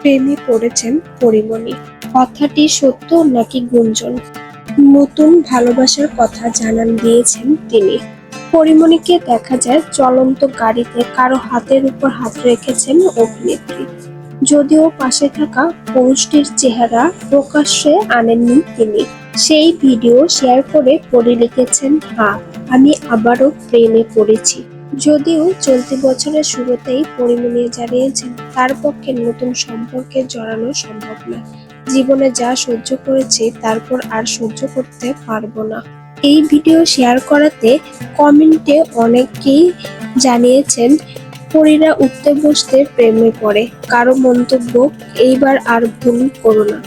প্রেমে পড়েছেন পরিমণি। কথাটি সত্য নাকি গুঞ্জন? নতুন ভালোবাসার কথা জানান দিয়েছেন তিনি। পরিমণিকে দেখা যায় চলন্ত গাড়িতে কারও হাতের উপর হাত রেখেছেন অভিনেত্রী। যদিও পাশে থাকা পুরুষটির চেহারা প্রকাশ্যে আনেননি তিনি। সেই ভিডিও শেয়ার করে পড়ে লিখেছেন হা আমি আবারও প্রেমে পড়েছি। যদিও চলতি বছরের শুরুতেই পরিমণি জানিয়েছেন, তার পক্ষে নতুন সম্পর্কে জড়ানো সম্ভব না। জীবনে যা সহ্য করেছি, তারপর আর সহ্য করতে পারব না। এই ভিডিও শেয়ার করাতে কমেন্টে অনেকেই জানিয়েছেন, পরীরা উঠতে বসতে প্রেমে পড়ে। কারও মন্তব্য এইবার আর ভুল করো না।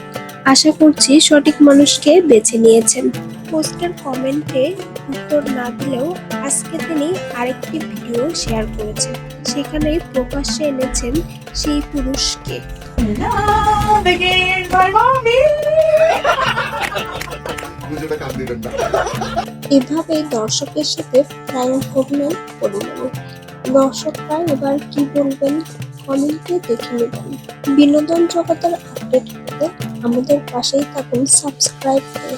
আশা করছি সঠিক মানুষকে বেছে নিয়েছেন। পোস্টের কমেন্টে উত্তর না দিলেও আজকে তিনি আরেকটি ভিডিও শেয়ার করেছেন। সেখানে প্রকাশ্যে এনেছেন সেই পুরুষকে। এভাবেই দর্শকের সাথে প্র্যাঙ্ক করলেন পরিমণি দর্শকরা এবার কি বলবেন, কমেন্টে দেখে নেবেন। বিনোদন জগতের আপডেট পেতে আমাদের পাশেই থাকুন, সাবস্ক্রাইব করে